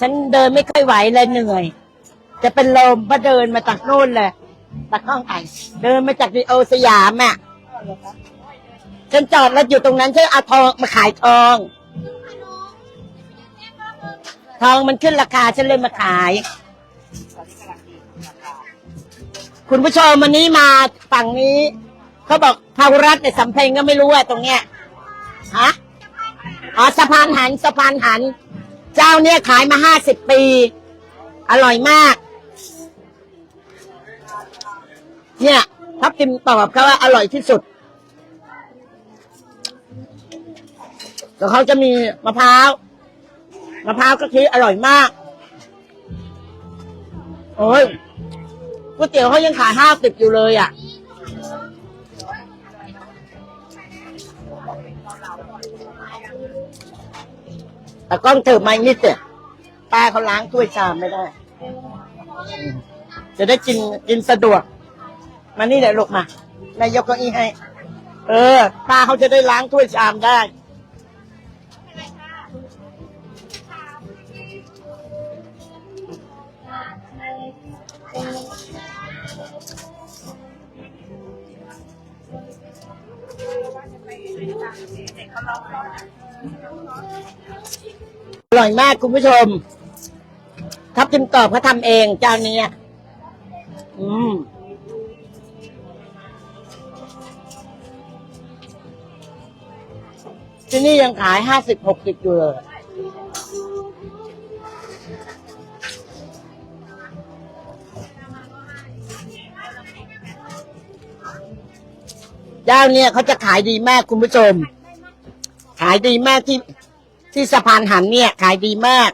ฉันเดินไม่ค่อยไหวเลยเหนื่อย จะเป็นลมเพราะเดินมาจากนู่นเลยตากล้องไอเดินมาจากดีโอสยามอะฉันจอดรถอยู่ตรงนั้นฉันเอาทองมาขายทอง ทองมันขึ้นราคาฉันเลยมาขาย คุณผู้ชมวันนี้มาฝั่งนี้เขาบอกภาวรัฐในยสำเพ็งก็ไม่รู้อะตรงเนี้ยฮะอ๋อสะพานหันสะพานหัน เจ้าเนี่ยขายมาห้าสิบปี อร่อยมาก เนี่ยทับทิมตอบเขาว่าอร่อยที่สุดแล้วเขาจะมีมะพร้าวมะพร้าวกะทิอร่อยมาก โอ้ยก๋วยเตี๋ยวเขายังขายห้าสิบอยู่เลยอะ แต่กล้องเถิบมาอีกนิดเดียวป้าเขาล้างถ้วยชามไม่ได้ จะได้กินกินสะดวก มานี่เดี๋ยวลูกมานายยกเก้าอี้ให้ เออ ป้าเขาจะได้ล้างถ้วยชามได้อร่อ อร่อยมากคุณผู้ชม ทับทิมกรอบเขาทำเองเจ้านี้อืมที่นี่ยังขายห้าสิบหกสิบอยู่เลยเจ้าเนี่ยเขาจะขายดีมากคุณผู้ชม ขายดีมากที่ ที่สะพานหันเนี่ยขายดีมาก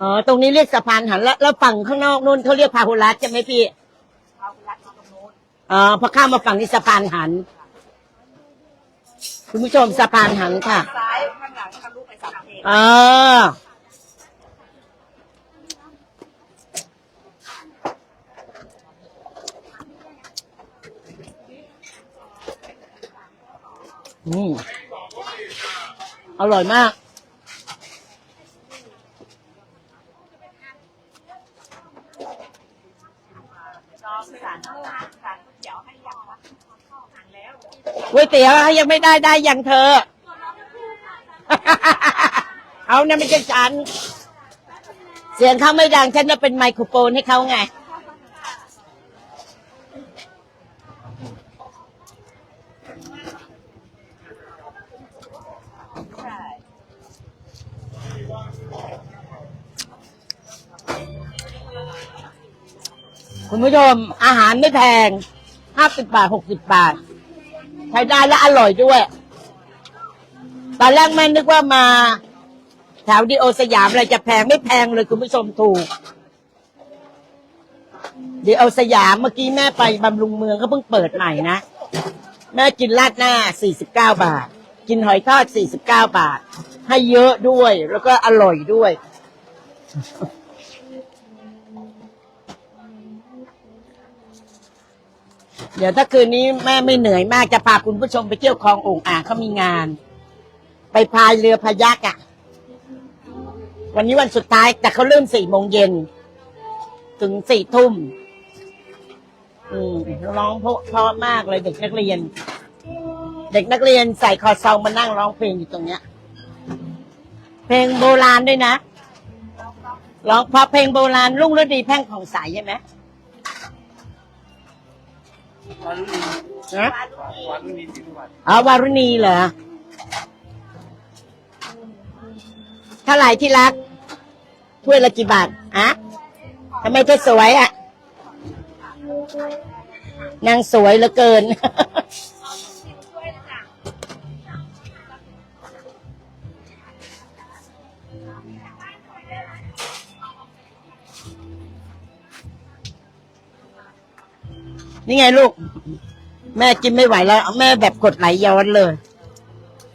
อ๋อ ตรงนี้เรียกสะพานหันแล้วแล้วฝั่งข้างนอกนู่นเขาเรียกพาหุรัตใช่ไหมพี่อ๋อพอข้ามมาฝั่งนี้สะพานหัน คุณผู้ชมสะพานหันค่ะซ้ายข้างหลังทะลุไปสามเพลงอ๋ออืม อร่อยมากน้องสารสารสารเดี๋ยวให้ยังวะหันแล้วก๋วยเตี๋ยวยังไม่ได้ได้ยังเธอ เอานะไม่ใช่ฉัน เสียงเขาไม่ดังฉันจะเป็นไมโครโฟนให้เขาไง คุณผู้ชมอาหารไม่แพงห้าสิบบาทหกสิบบาท ใช้ได้และอร่อยด้วย ตอนแรกแม่นึกว่ามาแถวดีโอสยามอะไรจะแพงไม่แพงเลยคุณผู้ชมถูกดีโอสยามเมื่อกี้แม่ไปบำรุงเมืองก็เพิ่งเปิดใหม่นะแม่กินราดหน้าสี่สิบเก้าบาท กินหอยทอดสี่สิบเก้าบาท ให้เยอะด้วยแล้วก็อร่อยด้วย เดี๋ยวถ้าคืนนี้แม่ไม่เหนื่อยมากจะพาคุณผู้ชมไปเที่ยวคลองโองอ่างเขามีงาน ไปพายเรือพายักอะวันนี้วันสุดท้ายแต่เขาเริ่มสี่โมงเย็น ถึงสี่ทุ่ม อืมร้องเพราะเพราะมากเลยเด็กนักเรียน เด็กนักเรียนใส่คอซองมานั่งร้องเพลงอยู่ตรงเนี้ย เพลงโบราณด้วยนะร้องเพราะเพลงโบราณรุ่งฤดีแพ่งของใสใช่ไหม วารุณีนะวันนี้สิทุกวันอ๋อวารุณีเหรอ เท่าไหร่ที่รัก ถ้วยละกี่บาทอะทำไมเธอสวยอะ นางสวยเหลือเกิน นี่ไงลูก แม่กินไม่ไหวแล้ว แม่แบบกดไหลย้อนเลย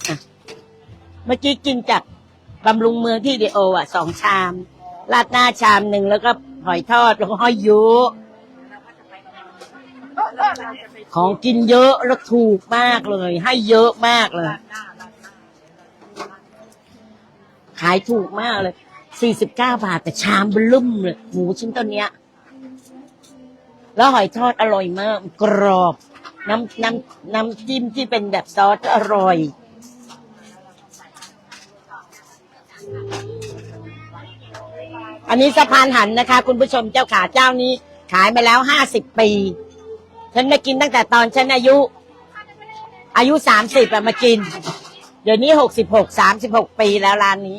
อะเมื่อกี้กินจากบำรุงเมืองที่เดโออะสองชามราดหน้าชามหนึ่งแล้วก็หอยทอดแล้วก็ห้อยยุของกินเยอะแล้วถูกมากเลย ให้เยอะมากเลย ขายถูกมากเลยสี่สิบเก้าบาทแต่ชามบลุ่มเลยหมูชิ้นตัวเนี้ย แล้วหอยทอดอร่อยมาก กรอบ น้ำน้ำน้ำจิ้มที่เป็นแบบซอสอร่อย อันนี้สะพานหันนะคะ คุณผู้ชมเจ้าขาเจ้านี้ ขายมาแล้วห้าสิบปี ฉันมากินตั้งแต่ตอนฉันอายุ อายุสามสิบอะมากิน เดี๋ยวนี้หกสิบหกสามสิบหกปีแล้วร้านนี้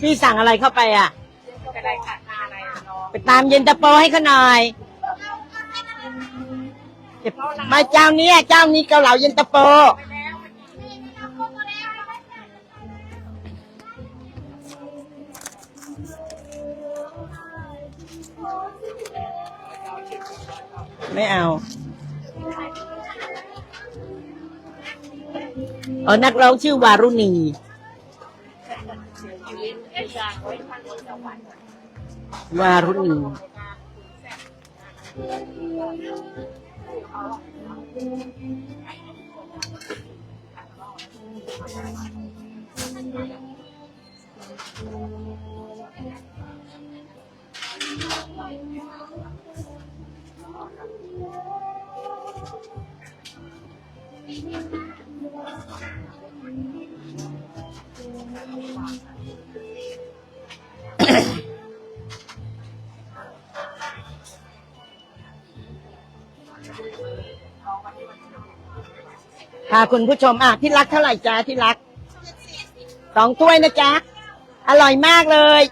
พี่สั่งอะไรเข้าไปอะก็ได้ค่ะอะไรน้องไปตามเย็นตาโปให้เขาหน่อยเดี๋ยวมาเจ้านี้อะเจ้านี้เกาเหลาเย็นตาโปไม่เอาเออนักร้องชื่อวารุณี วารุณี ค่ะคุณผู้ชมอะที่รักเท่าไหร่จ๊ะที่รักสองถ้วยนะจ๊ะอร่อยมากเลย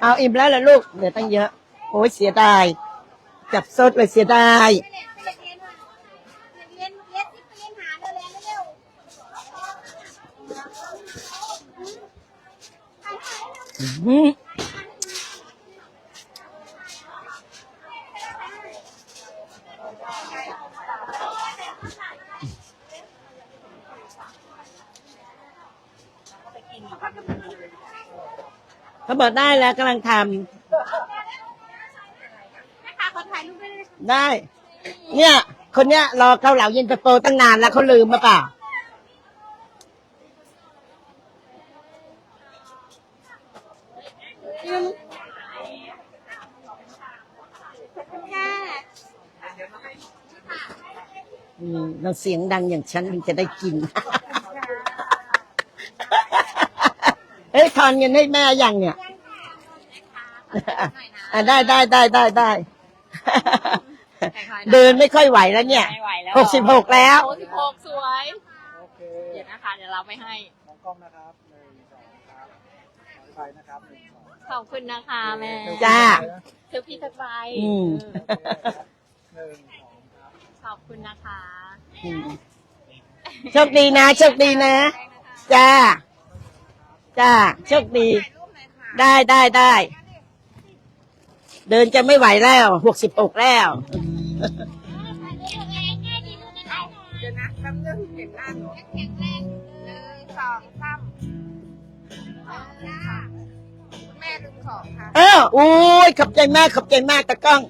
เอาอิ่มแล้วเหรอลูกเหลือตั้งเยอะโอ้ยเสียดายจับสดเลยเสียดายเรียนเรียนเรียนเรียนเรียนที่ไปเรียนหาเร็วเร็วเร็ว อืม เขาบอกได้แล้วกำลังทนะคะขอถ่ายรูปด้วยนะำได้ เนี่ย คนเนี้ยรอเกาเหลาเย็นตาโฟตั้งนานแล้วเขาลืมมาเปล่าค่ะอืมเราเสียงดังอย่างฉันถึงจะได้กิน เฮ้ยทอนเงินให้แม่ยังเนี่ย อะได้ได้ได้ได้ได้ เดินไม่ค่อยไหวแล้วเนี่ยไม่ไหวแล้วหกสิบหกแล้วหกสิบหกสวย โอเคเดี๋ยวนะคะเดี๋ยวเราไปให้มองกล้องนะครับหนึ่งสองครับขอไปนะครับหนึ่งสองขอบคุณนะคะแม่จ้าเธอพี่ทักไปอืมหนึ่งสองครับขอบคุณนะคะอืมโชคดีนะโชคดีนะ จ้า จ้าโชคดี ได้ได้ได้ เดินจะไม่ไหวแล้วหกสิบหกแล้ว เดี๋ยวนะแป๊บนึงเห็นหน้าหนูแข็งแรงหนึ่งสองสามค่ะแม่ลืมของค่ะเอออุ้ยขอบใจมากขอบใจมากตะกล้อง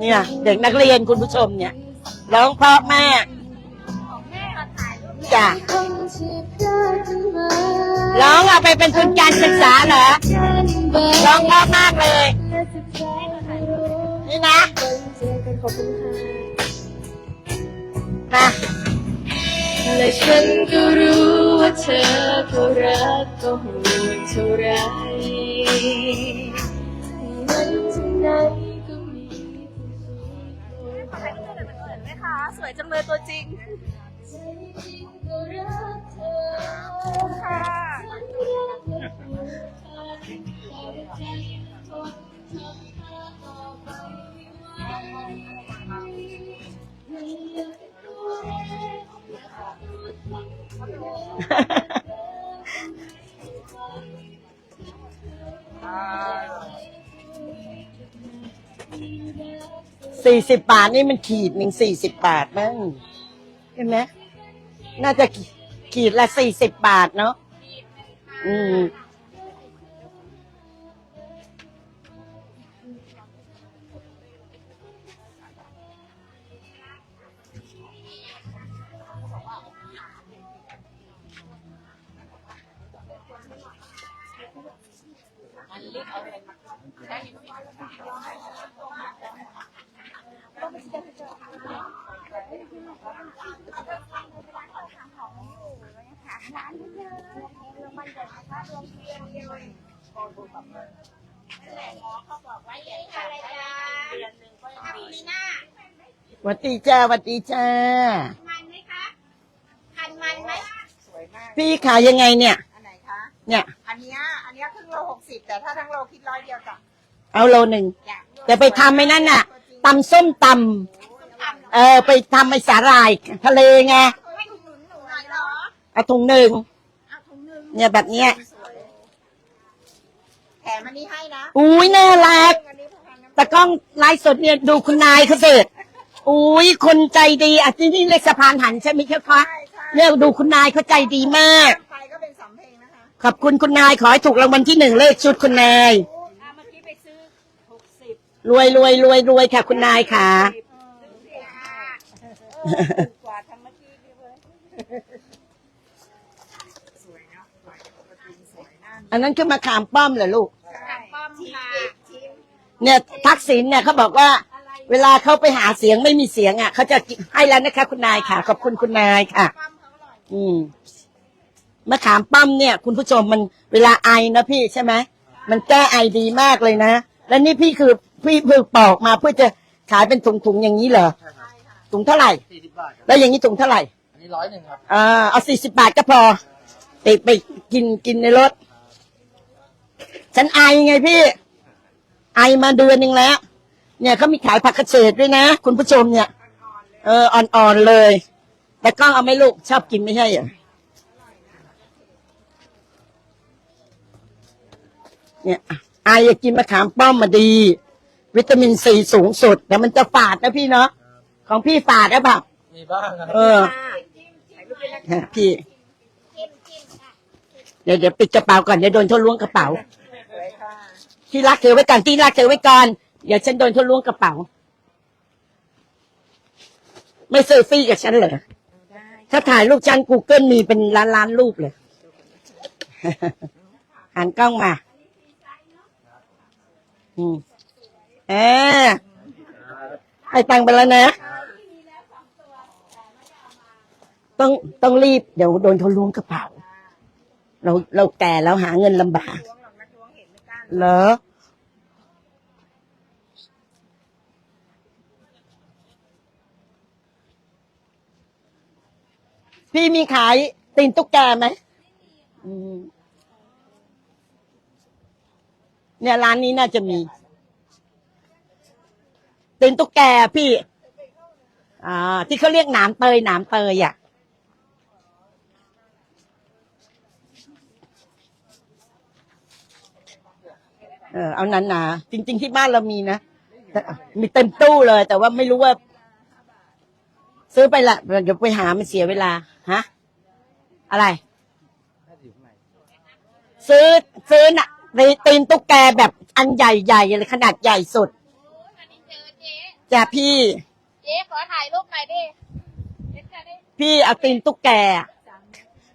เนี่ย เด็กนักเรียนคุณผู้ชมเนี่ยร้องเพราะมาก จ้ะร้องเอาไปเป็นทุนการศึกษาเหรอร้องเพราะมากเลย นี่นะนะและฉันก็รู้ว่าเธอก็รักก็ห่วงเท่าไรมันที่ไหนก็มีถ่ายรูปหน่อยมันเขินไหมคะ สวยจังเลยตัวจริง สี่สิบบาทนี่มันขีดหนึ่งสี่สิบบาทมั้งเห็นไหม ต่ใจทนทำหาต่อไปไม่ไหวไม่อยากรู้ว่าอ่าสี่ สิบบาทนี่มันขีดหนึ่งสี่สิบบาทมั้งเห็นไหมน่าจะขีดละสี่สิบบาทเนาะอืมอะไรจ้าทำมีหน้าหวัดดีจ้าหวัดดีจ้า มันไหมคะพันมันไหมสวยมาก พี่ขายยังไงเนี่ย อันไหนคะ เนี่ย อันเนี้ยอันเนี้ยครึ่งโลหกสิบแต่ถ้าทั้งโลคิดร้อยเดียวจ้ะเอาโลหนึ่งอยากแต่ไปทำไอ้นั่นน่ะตำส้มตำเออ ไปทำไอ้สาหร่ายทะเลไง ไม่ถุงหนุนหนูหน่อยเหรอเอาถุงหนึ่งเอาถุงหนึ่งเนี่ยแบบเนี้ยสวย แถมอันนี้ให้นะอุ้ยน่ารัก อันนี้พนันน้ำแต่กล้องไลฟ์สดเนี่ยดูคุณนายเขาเสร็จอุ้ยคนใจดีอะที่นี่เลขสะพานหันใช่ไหมครับคะใช่ใช่เนี่ยดูคุณนายเขาใจดีมาก ไปก็เป็นสำเพลงนะคะ ขอบคุณคุณนายขอให้ถูกรางวัลที่หนึ่งเลขชุดคุณนายเมื่อกี้ไปซื้อหกสิบรวยรวยรวยรวยค่ะ คุณนายค่ะกว่าทำเมื่อกี้ดีเลย สวยเนาะสวยปกติสวยน่า อันนั้นคือมะขามป้อมเหรอลูกใช่ป้อมค่ะเนี่ยทักษิณเนี่ยเขาบอกว่า เวลาเขาไปหาเสียงไม่มีเสียงอะเขาจะให้แล้วนะคะ คุณนายค่ะ ขอบคุณคุณนายค่ะป้อมเขาอร่อยอืมมะขามป้อมเนี่ย คุณผู้ชมมันเวลาไอนะพี่ใช่ไหมมันแก้ไอดีมากเลยนะแล้วนี่พี่คือพี่เพิ่งปอกมาเพื่อจะขายเป็นถุงๆอย่างนี้เหรอใช่ครับถุงเท่าไหร่สี่สิบบาทครับแล้วอย่างนี้ถุงเท่าไหร่อันนี้ร้อยหนึ่งครับ อ่าเอาสี่สิบบาทก็พอไปไปกินกินในรถ ฉันไอไงพี่ ไอมาเดือนหนึ่งแล้ว เนี่ยเขามีขายผักเกษตรด้วยนะ คุณผู้ชมเนี่ย เอออ่อนๆเลย แต่กล้องเอาไหม่ลูกชอบกินไม่ใช่เหรอเนี่ยไออยากกินมะขามป้อมมาดี วิตามินซีสูงสุด แต่มันจะฝาดนะพี่เนาะของพี่ฝาดหรือเปล่ามีบ้างครับเออฮะพี่จิ้มจิ้มค่ะเดี๋ยวเดี๋ยวปิดกระเป๋าก่อนเดี๋ยวโดนเขาล้วงกระเป๋าสวยค่ะ ที่รักเธอไว้ก่อนที่รักเธอไว้ก่อนเดี๋ยวฉันโดนเขาล้วงกระเป๋า ไม่เซลฟี่กับฉันเหรอถ้าถ่ายรูปฉันกูเกิลมีเป็นล้านล้านรูปเลยหันกล้องมา อืมเออให้ตังไปแล้วนะต้องต้องรีบเดี๋ยวโดนเขาล้วงกระเป๋า เราเราแก่แล้วหาเงินลำบาก เห็นไม่กล้าเหรอ พี่มีขายตีนตุ๊กแกไหมอืมเนี่ยร้านนี้น่าจะมีตีนตุ๊กแกพี่ อ่า ที่เขาเรียกหนามเตยหนามเตยอะ เออเอาหนาๆจริง ๆ ที่บ้านเรามีนะแต่มีเต็มตู้เลย แต่ว่าไม่รู้ว่า ซื้อไปละเดี๋ยวไปหามันเสียเวลาฮะอะไรถ้าอยู่ข้างในซื้อซื้อน่ะตีตีนตุ๊กแกแบบอันใหญ่ๆเลยขนาดใหญ่สุดวันนี้เจอเจ๊จ้ะพี่ เจ๊ขอถ่ายรูปหน่อยดิเจ๊จะได้พี่เอาตีนตุ๊กแกอะ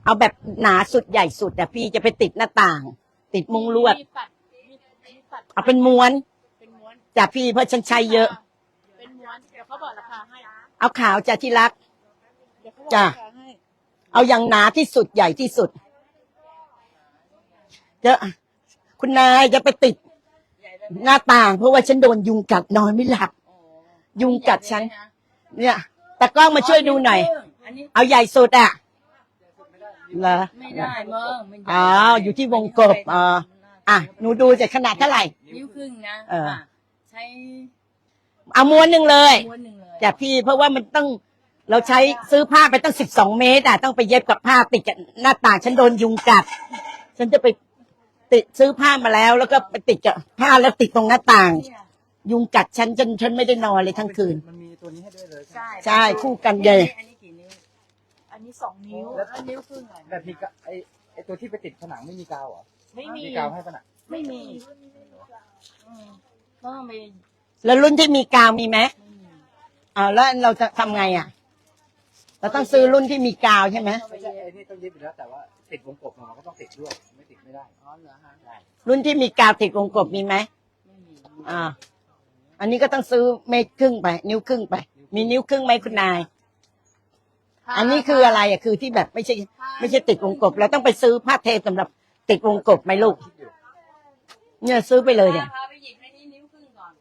เอาแบบหนาสุดใหญ่สุดแต่พี่จะไปติดหน้าต่าง ติดมุงลวด มีปัดมีมีปัด เอาเป็นม้วนเป็นม้วนจ้ะพี่เพราะฉันใช้เยอะ เป็นม้วนเดี๋ยวเขาบอกราคาให้เอาขาวจ้ะที่รัก เดี๋ยวเขาบอกจ้ะ ราคาให้เอาอย่างหนาที่สุดใหญ่ที่สุดเจะคุณนายจะไปติดหน้าต่าง เพราะว่าฉันโดนยุงกัดนอนไม่หลับยุงกัดฉัน เนี่ยตากล้องมาช่วยดูหน่อย อันนี้เอาใหญ่สุดอะเหรอไม่ได้มั้งมันใหญ่อ๋ออยู่ที่วงกบอ่าอ่ะหนูดูจากขนาดเท่าไหร่ นิ้วครึ่งนะเอออะใช้เอาม้วนหนึ่งเลยม้วนหนึ่งเลยแต่พี่เพราะว่ามันต้องเราใช้ซื้อผ้าไปตั้งสิบสองเมตรอะต้องไปเย็บกับผ้าติดกับหน้าต่างฉันโดนยุงกัด ฉันจะไปติดซื้อผ้ามาแล้ว แล้วก็ไปติดกับผ้าแล้วติดตรงหน้าต่าง เนี่ยยุงกัดฉันจนฉันไม่ได้นอนเลยทั้งคืน มันมีตัวนี้ให้ด้วยเลยใช่ใช่คู่กันเลย อันนี้กี่นิ้ว อันนี้สองนิ้ว แล้วนิ้วครึ่งอะแบบมีกะไอไอตัวที่ไปติดผนังไม่มีกาวเหรอ ไม่มีกาวให้ผนังไม่มีอืมต้องไปแล้วรุ่นที่มีกาวมีไหมไม่มีอ่าแล้วเราจะทำไงอะ เราต้องซื้อรุ่นที่มีกาวใช่ไหมไม่ใช่ไอนี่ต้องยึดอยู่แล้วแต่ว่าติดวงกบมันก็ต้องติดด้วยไม่ติดไม่ได้อ๋อเหรอฮะได้รุ่นที่มีกาวติดวงกบมีไหมไม่มีอ่า อันนี้ก็ต้องซื้อเมตรครึ่งไป นิ้วครึ่งไป มีนิ้วครึ่งไหมคุณนาย อันนี้คืออะไรอะคือที่แบบไม่ใช่ ไม่ใช่ติดวงกบเราต้องไปซื้อผ้าเทปสำหรับ ติดวงกบไหมลูกคิดอยู่เนี่ยซื้อไปเลยเนี่ยพาไปหยิบให้นี่นิ้วครึ่งก่อน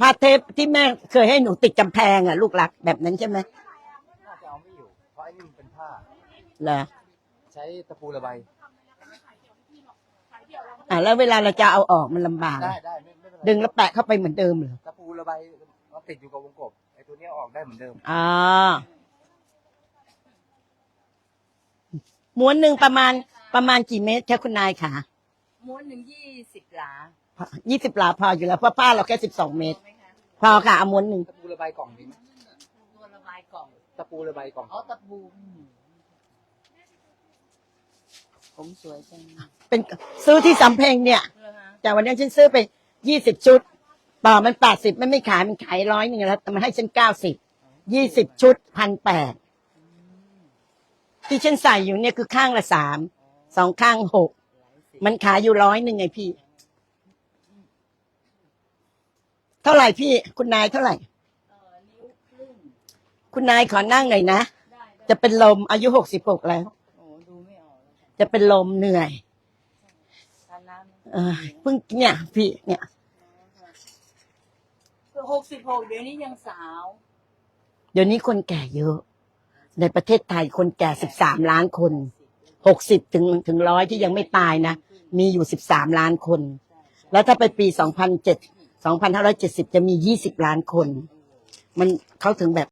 ผ้าเทปที่แม่เคยให้หนูติดกำแพงอะ ลูกรักแบบนั้นใช่ไหมน่าจะเอาไม่อยู่ เพราะไอ้นี่มันเป็นผ้า เหรอ ใช้ตะปูระบาย อ่าแล้วเวลาเราจะเอาออกมันลำบาก ได้ได้ไม่ไม่เป็นไรดึงแล้วแปะเข้าไปเหมือนเดิมเหรอ ตะปูระบายเราติดอยู่กับวงกบ ไอตัวเนี้ยออกได้เหมือนเดิมอ่า ม้วนหนึ่งประมาณประมาณกี่เมตรคะคุณนายคะม้วนหนึ่งยี่สิบหลายี่สิบหลาพออยู่แล้วเพราะผ้าเราแค่สิบสองเมตร ไหมคะพอค่ะเอาม้วนหนึ่งตะปูระบายกล่องดีไหมตัวระบายกล่องตะปูระบายกล่องเอาตะปูอืมผมสวยจังเป็นซื้อที่สำเพ็งเนี่ยเหรอฮะแต่วันนี้ฉันซื้อไปยี่สิบชุดป่ามันแปดสิบมันไม่ขายมันขายร้อยหนึ่งแล้วแต่มันให้ฉันเก้าสิบยี่สิบชุดพันแปด ที่ฉันใส่อยู่เนี่ยคือข้างละสามสองข้างหกมันขายอยู่ร้อยหนึ่งไงพี่ เท่าไหร่พี่ คุณนายเท่าไหร่เออนิ้วครึ่งคุณนายขอนั่งหน่อยนะได้ได้จะเป็นลมอายุหกสิบหกแล้วโอ้ดูไม่ออกเลยค่ะจะเป็นลมเหนื่อยทานน้ำเออเพิ่งเนี่ย พี่เนี่ยหกสิบหกเดี๋ยวนี้ยังสาว เดี๋ยวนี้คนแก่เยอะ ในประเทศไทยคนแก่ 13 ล้านคน 60 ถึงถึงร้อยที่ยังไม่ตายนะ มีอยู่ 13 ล้านคน แล้วถ้าไปปี 2007 2,570 จะมี 20 ล้านคน มันเขาถึงแบบ